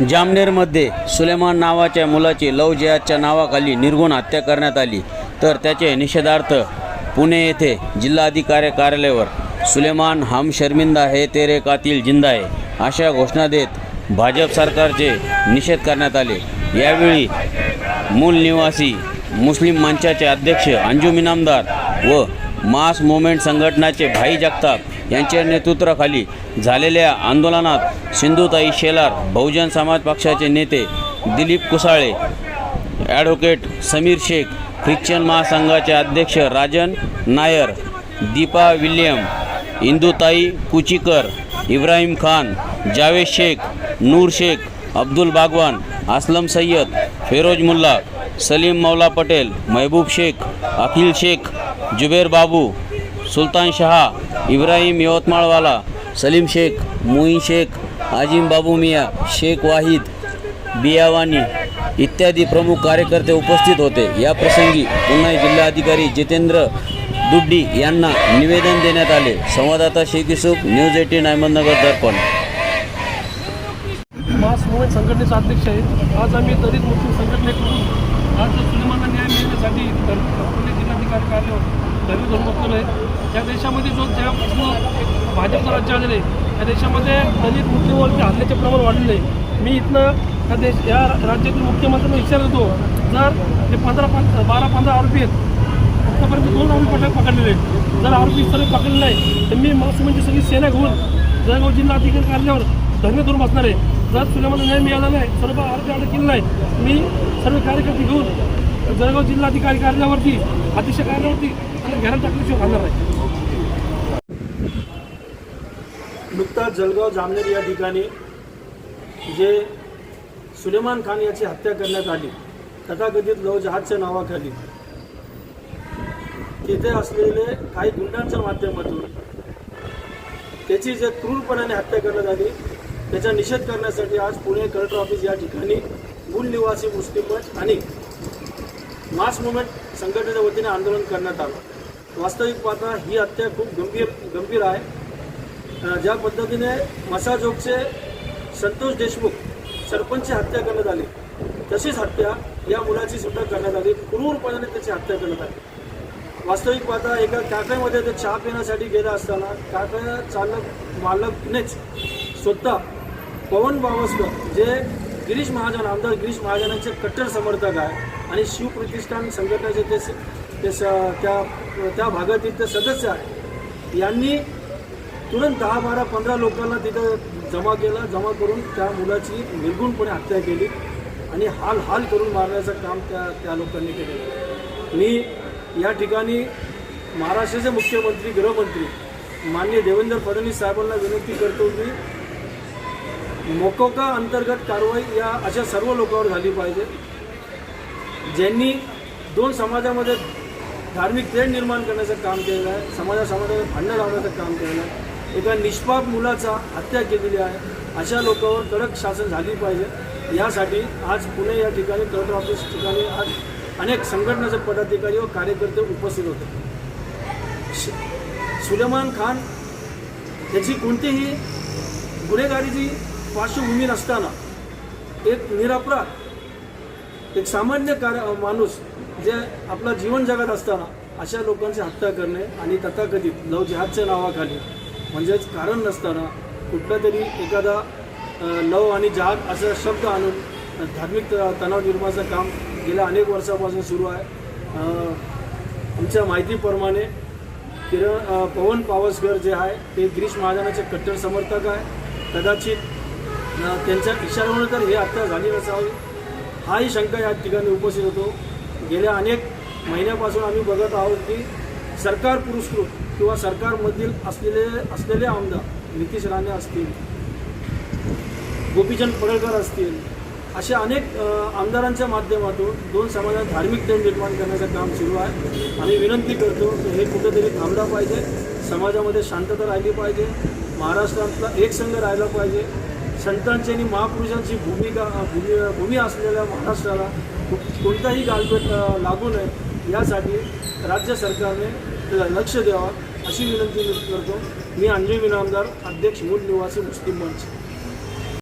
जामनेरमध्ये सुलेमान नावाच्या मुलाची लव जिहादच्या नावाखाली निर्गुण हत्या करण्यात आली. तर त्याचे निषेधार्थ पुणे येथे जिल्हाधिकारी कार्यालयावर सुलेमान हम शर्मिंदा हे तेरे कातील जिंदा आहे अशा घोषणा देत भाजप सरकारचे निषेध करण्यात आले. यावेळी मूल निवासी मुस्लिम मंचाचे अध्यक्ष अंजुम इनामदार व मास मुवमेंट संघटनाचे भाई जगताप यांच्या नेतृत्वाखाली झालेल्या आंदोलनात सिंधुताई शेलार बहुजन समाज पक्षाचे नेते दिलीप कुसाळे ॲडव्होकेट समीर शेख ख्रिश्चन महासंघाचे अध्यक्ष राजन नायर दीपा विल्यम इंदुताई कुचीकर इब्राहिम खान जावेद शेख नूर शेख अब्दुल बागवान असलम सय्यद फेरोज मुल्ला सलीम मौला पटेल महबूब शेख अखिल शेख जुबेर बाबू सुलतान शहा इब्राहिम यवतमाळवाला सलीम शेख मुईन शेख आजिम बाबू मिया शेख वाहिद बियावानी इत्यादी प्रमुख कार्यकर्ते उपस्थित होते. या प्रसंगी पुन्हा जिल्हाधिकारी जितेंद्र दुड्डी यांना निवेदन देण्यात आले. संवाददाता Shaikh Yusuf news eighteen Ahmednagar Darpan. Mass movement संघटनेचा अध्यक्ष आहे आज आम्ही दलित मुस्लिम संघटनेकडून आज सुलेमाना न्याय मिळण्यासाठी जिल्हाधिकारी कार्यालयावर दलित धरून आहे. या देशामध्ये जो त्यापासून भाजपचं राज्य आलेलं आहे या देशामध्ये दलित मुस्लिमवरती हल्ल्याचे प्रमाण वाढलेलं आहे. मी इथनं या देश या राज्यातील मुख्यमंत्र्यांना विचारत होतो जर ते पंधरा पंध बारा पंधरा आरोपी आहेत आतापर्यंत दोन आरोपी पकड पकडलेले आहेत. जर आरोपी सर्व पकडले नाही तर मी म्हणजे सगळी सेना घेऊन जळगाव जिल्हाधिकारी कार्यालयावर धरणे धरून बसणार आहे. जर तुला न्याय मिळाला नाही सर्व आरोपी अटक केली नाही मी सर्व कार्यकर्ते घेऊन जळगाव जिल्हाधिकारी कार्यालयावरती अतिशय कार्यालयावरती आणि घरात टाकल्याशिवाय घालणार आहे नुकताच जळगाव जामनेर या ठिकाणी जे सुलेमान खान याची हत्या करण्यात आली तथाकथित लवजहाजच्या नावाखाली. तिथे असलेले काही गुंडांच्या माध्यमातून त्याची जे क्रूरपणाने हत्या करण्यात आली त्याचा निषेध करण्यासाठी आज पुणे कलेक्टर ऑफिस या ठिकाणी मूल निवासी मुस्लिम मंच आणि मास मुवमेंट संघटनेच्या वतीने आंदोलन करण्यात आलं. वास्तविक पाहता ही हत्या खूप गंभीर गंभीर आहे. ज्या पद्धतीने मसाजोगचे संतोष देशमुख सरपंचची हत्या करण्यात आली तशीच हत्या या मुलाची सुद्धा करण्यात आली क्रूरपणाने त्याची हत्या करण्यात आली. वास्तविक पाहता एका कॅफेमध्ये ते चहा पिण्यासाठी गेला असताना कॅफे चालक मालकनेच स्वतः पवन बावस्कर जे गिरीश महाजन आमदार गिरीश महाजनांचे कट्टर समर्थक आहे आणि शिवप्रतिष्ठान संघटनेचे ते त्या त्या भागातील ते सदस्य आहे यांनी तुरंत दहा बारा पंधरा लोकांना तिथं जमा केला जमा करून त्या मुलाची निर्गुणपणे हत्या केली आणि हाल हाल करून मारण्याचं काम त्या त्या लोकांनी केलेलं मी या ठिकाणी महाराष्ट्राचे मुख्यमंत्री गृहमंत्री माननीय देवेंद्र फडणवीस साहेबांना विनंती करतो की मोकोका अंतर्गत कारवाई या अशा सर्व लोकांवर झाली पाहिजे ज्यांनी दोन समाजामध्ये धार्मिक तेढ निर्माण करण्याचं काम केलेलं आहे समाजा समाजामध्ये भांडण लावण्याचं काम केलेलं आहे. एका निष्पाप मुलाचा हत्या केलेली आहे. अशा लोकांवर कडक शासन झाली पाहिजे. यासाठी आज पुणे या ठिकाणी कलेक्टर ऑफिस ठिकाणी आज अनेक संघटनाचे पदाधिकारी व कार्यकर्ते उपस्थित होते. श- सुलेमान खान याची कोणतीही गुन्हेगारीची पार्श्वभूमी नसताना एक निरापराध एक सामान्य कार्य माणूस जे आपलं जीवन जगत असताना अशा लोकांची हत्या करणे आणि तथाकथित लव जिहादच्या नावाखाली म्हणजेच कारण नसताना कुठला तरी एखादा लव आणि जाग असा शब्द आणून धार्मिक त- तणाव निर्माणाचं काम गेल्या अनेक वर्षापासून सुरू आहे. आमच्या माहितीप्रमाणे किरण पवन पावसकर जे आहे ते गिरीश महाजनाचे कट्टर समर्थक आहे. कदाचित त्यांच्या इशाऱ्यामुळे तर हे हत्या झाली नसावी हाही शंका या ठिकाणी उपस्थित होतो. गेल्या अनेक महिन्यापासून आम्ही बघत आहोत की सरकार पुरस्कृत किंवा सरकारमधील असलेले असलेले आमदार नितीश राणे असतील गोपीचंद पडळकर असतील अशा अनेक आमदारांच्या माध्यमातून दोन समाजात धार्मिक तेढ निर्माण करण्याचं काम सुरू आहे. आम्ही विनंती करतो की हे कुठेतरी थांबलं पाहिजे. समाजामध्ये शांतता राहिली पाहिजे. महाराष्ट्रातला एक संघ राहिला पाहिजे. संतांची आणि महापुरुषांची भूमिका भूमी भूमी असलेल्या महाराष्ट्राला कोणताही गालबेट लागू नये. यासाठी राज्य सरकारने त्याला लक्ष द्यावं अशी विनंती करतो. मी अंजय विनामदार अध्यक्ष मूल निवासी मुस्लिम मंच.